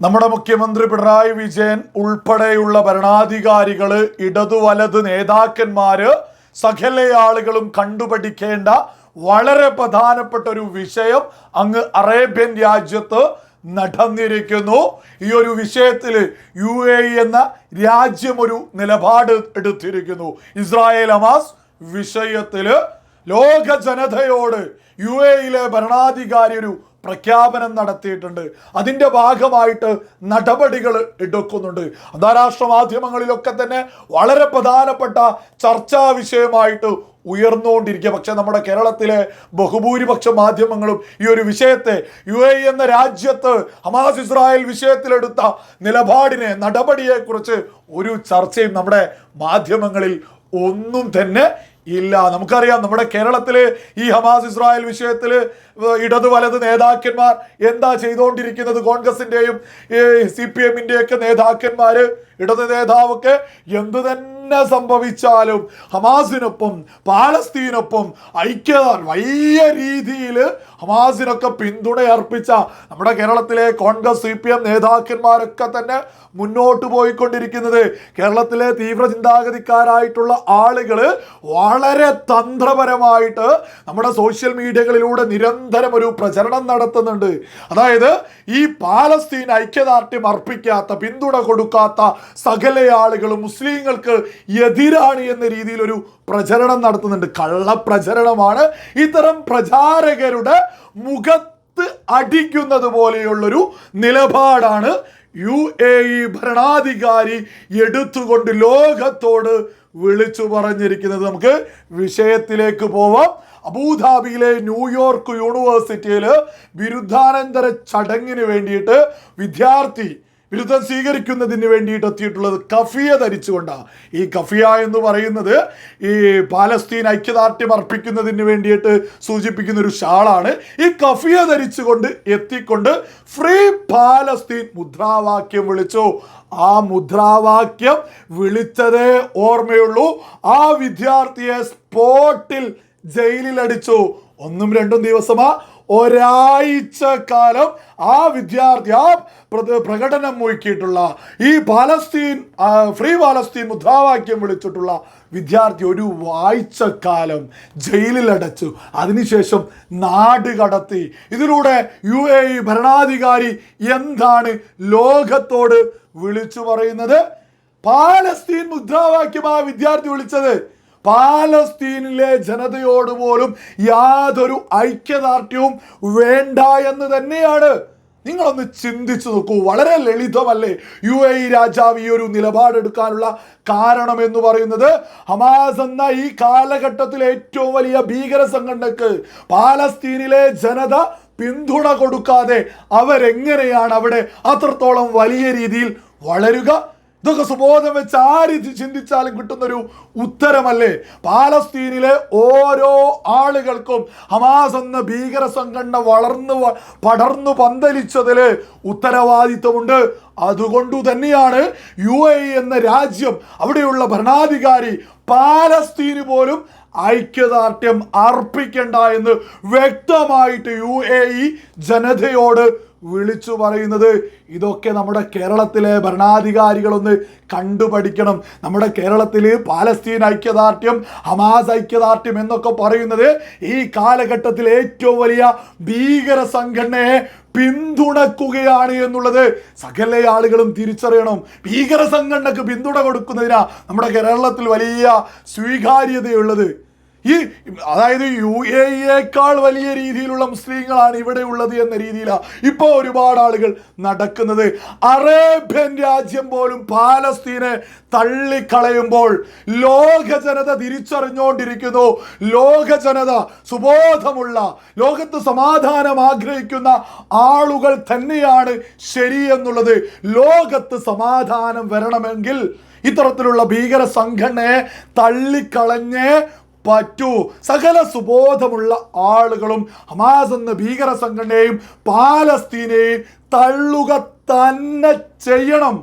നമ്മുടെ മുഖ്യമന്ത്രി പിണറായി വിജയൻ ഉൾപ്പെടെയുള്ള ഭരണാധികാരികൾ ഇടതു വലത് നേതാക്കന്മാർ സകല ആളുകളും കണ്ടുപഠിക്കേണ്ട വളരെ പ്രധാനപ്പെട്ട ഒരു വിഷയം അങ്ങ് അറേബ്യൻ രാജ്യത്ത് നടന്നിരിക്കുന്നു. ഈ ഒരു വിഷയത്തിൽ യു എ എന്ന രാജ്യം ഒരു നിലപാട് എടുത്തിരിക്കുന്നു. ഇസ്രായേൽ ഹമാസ് വിഷയത്തിൽ ലോക ജനതയോട് യു എയിലെ ഭരണാധികാരി ഒരു പ്രഖ്യാപനം നടത്തിയിട്ടുണ്ട്. അതിന്റെ ഭാഗമായിട്ട് നടപടികൾ എടുക്കുന്നുണ്ട്. അന്താരാഷ്ട്ര മാധ്യമങ്ങളിലൊക്കെ തന്നെ വളരെ പ്രധാനപ്പെട്ട ചർച്ചാ വിഷയമായിട്ട് ഉയർന്നുകൊണ്ടിരിക്കുക. പക്ഷെ നമ്മുടെ കേരളത്തിലെ ബഹുഭൂരിപക്ഷ മാധ്യമങ്ങളും ഈ ഒരു വിഷയത്തെ യു എ എന്ന രാജ്യത്ത് ഹമാസ് ഇസ്രായേൽ വിഷയത്തിലെടുത്ത നിലപാടിനെ നടപടിയെക്കുറിച്ച് ഒരു ചർച്ചയും നമ്മുടെ മാധ്യമങ്ങളിൽ ഒന്നും തന്നെ ഇല്ല. നമുക്കറിയാം നമ്മുടെ കേരളത്തിൽ ഈ ഹമാസ് ഇസ്രായേൽ വിഷയത്തിൽ ഇടതു വലത് നേതാക്കന്മാർ എന്താ ചെയ്തുകൊണ്ടിരിക്കുന്നത് കോൺഗ്രസിന്റെയും സി പി എമ്മിന്റെയൊക്കെ നേതാക്കന്മാര് ഇടത് നേതാവൊക്കെ എന്തു തന്നെ സംഭവിച്ചാലും ഹമാസിനൊപ്പം പാലസ്തീനൊപ്പം ഐക്യത വലിയ രീതിയിൽ ഹമാസിനൊക്കെ പിന്തുണ അർപ്പിച്ച നമ്മുടെ കേരളത്തിലെ കോൺഗ്രസ് സി പി എം നേതാക്കന്മാരൊക്കെ തന്നെ മുന്നോട്ട് പോയിക്കൊണ്ടിരിക്കുന്നത്. കേരളത്തിലെ തീവ്ര ചിന്താഗതിക്കാരായിട്ടുള്ള ആളുകൾ തന്ത്രപരമായിട്ട് നമ്മുടെ സോഷ്യൽ മീഡിയകളിലൂടെ നിരന്തരം ഒരു പ്രചരണം നടത്തുന്നുണ്ട്. അതായത് ഈ പാലസ്തീൻ ഐക്യദാർഢ്യം അർപ്പിക്കാത്ത പിന്തുണ കൊടുക്കാത്ത സകല ആളുകളും മുസ്ലിങ്ങൾക്ക് എതിരാണ് എന്ന രീതിയിൽ ഒരു പ്രചരണം നടത്തുന്നുണ്ട്. കള്ളപ്രചരണമാണ്. ഇത്തരം പ്രചാരകരുടെ മുഖത്ത് അടിക്കുന്നത് പോലെയുള്ളൊരു നിലപാടാണ് യു എ ഇ ഭരണാധികാരി എടുത്തുകൊണ്ട് ലോകത്തോട് വിളിച്ചു പറഞ്ഞിരിക്കുന്നത് നമുക്ക് വിഷയത്തിലേക്ക് പോവാം. അബൂധാബിയിലെ ന്യൂയോർക്ക് യൂണിവേഴ്സിറ്റിയിൽ ബിരുദാനന്തര ചടങ്ങിന് വേണ്ടിയിട്ട് വിദ്യാർത്ഥി ബിരുദം സ്വീകരിക്കുന്നതിന് വേണ്ടിയിട്ട് എത്തിയിട്ടുള്ളത് കഫിയ ധരിച്ചുകൊണ്ടാണ് ഈ കഫിയ എന്ന് പറയുന്നത് ഈ പാലസ്തീൻ ഐക്യദാർഢ്യം അർപ്പിക്കുന്നതിന് വേണ്ടിയിട്ട് സൂചിപ്പിക്കുന്ന ഒരു ഷാളാണ്. ഈ കഫിയ ധരിച്ചുകൊണ്ട് എത്തിക്കൊണ്ട് ഫ്രീ പാലസ്തീൻ മുദ്രാവാക്യം വിളിച്ചു. ആ മുദ്രാവാക്യം വിളിച്ചതേ ഓർമ്മയുള്ളൂ. ആ വിദ്യാർത്ഥിയെ സ്പോട്ടിൽ ജയിലിൽ അടിച്ചു ഒന്നും രണ്ടും ദിവസമാ. ഒരാഴ്ച കാലം ആ വിദ്യാർത്ഥി ആ പ്രകടനം മുഴക്കിയിട്ടുള്ള ഈ പാലസ്തീൻ ഫ്രീ പാലസ്തീൻ മുദ്രാവാക്യം വിളിച്ചിട്ടുള്ള വിദ്യാർത്ഥി ഒരു ആഴ്ചക്കാലം ജയിലിൽ അടച്ചു അതിനുശേഷം നാട് കടത്തി. ഇതിലൂടെ യു എ ഇ ഭരണാധികാരി എന്താണ് ലോകത്തോട് വിളിച്ചു പറയുന്നത്? പാലസ്തീൻ മുദ്രാവാക്യം ആ വിദ്യാർത്ഥി വിളിച്ചത്. പാലസ്തീനിലെ ജനതയോട് പോലും യാതൊരു ഐക്യദാർഢ്യവും വേണ്ട എന്ന് തന്നെയാണ്. നിങ്ങളൊന്ന് ചിന്തിച്ചു നോക്കൂ. വളരെ ലളിതമല്ലേ യു എ രാജാവ് ഈ ഒരു നിലപാടെടുക്കാനുള്ള കാരണം എന്ന് പറയുന്നത്? ഹമാസ് എന്ന ഈ കാലഘട്ടത്തിലെ ഏറ്റവും വലിയ ഭീകര സംഘടനക്ക് പാലസ്തീനിലെ ജനത പിന്തുണ കൊടുക്കാതെ അവരെങ്ങനെയാണ് അവിടെ അത്രത്തോളം വലിയ രീതിയിൽ വളരുക? ഇതൊക്കെ സുബോധം വെച്ച് ആര് ചിന്തിച്ചാലും കിട്ടുന്നൊരു ഉത്തരമല്ലേ? പാലസ്തീനിലെ ഓരോ ആളുകൾക്കും ഹമാസ് എന്ന ഭീകര സംഘടന വളർന്നു പടർന്നു പന്തലിച്ചതിൽ ഉത്തരവാദിത്വമുണ്ട്. അതുകൊണ്ടു തന്നെയാണ് യു എ എന്ന രാജ്യം അവിടെയുള്ള ഭരണാധികാരി പാലസ്തീന് പോലും ഐക്യദാർഢ്യം അർപ്പിക്കേണ്ട എന്ന് വ്യക്തമായിട്ട് യു ജനതയോട് വിളിച്ചു പറയുന്നത്. ഇതൊക്കെ നമ്മുടെ കേരളത്തിലെ ഭരണാധികാരികളൊന്ന് കണ്ടുപഠിക്കണം. നമ്മുടെ കേരളത്തിൽ പാലസ്തീൻ ഐക്യദാർഢ്യം ഹമാസ് ഐക്യദാർഢ്യം എന്നൊക്കെ പറയുന്നത് ഈ കാലഘട്ടത്തിൽ ഏറ്റവും വലിയ ഭീകര സംഘടനയെ പിന്തുണക്കുകയാണ് എന്നുള്ളത് സകല ആളുകളും തിരിച്ചറിയണം. ഭീകര സംഘടനക്ക് പിന്തുണ കൊടുക്കുന്നതിനാ നമ്മുടെ കേരളത്തിൽ വലിയ സ്വീകാര്യതയുള്ളത്. ഈ അതായത് യു എ ഇയേക്കാൾ വലിയ രീതിയിലുള്ള മുസ്ലിങ്ങളാണ് ഇവിടെ ഉള്ളത് എന്ന രീതിയിലാണ് ഇപ്പോൾ ഒരുപാട് ആളുകൾ നടക്കുന്നത്. അറേബ്യൻ രാജ്യം പോലും പാലസ്തീനെ തള്ളിക്കളയുമ്പോൾ ലോക ജനത തിരിച്ചറിഞ്ഞുകൊണ്ടിരിക്കുന്നു ലോക ജനത സുബോധമുള്ള ലോകത്ത് സമാധാനം ആഗ്രഹിക്കുന്ന ആളുകൾ തന്നെയാണ് ശരി എന്നുള്ളത്. ലോകത്ത് സമാധാനം വരണമെങ്കിൽ ഇത്തരത്തിലുള്ള ഭീകര സംഘടനയെ തള്ളിക്കളഞ്ഞേ പറ്റൂ. സകല സുബോധമുള്ള ആളുകളും ഹമാസ് എന്ന ഭീകര സംഘടനയെയും പാലസ്തീനെയും തള്ളുക തന്നെ ചെയ്യണം.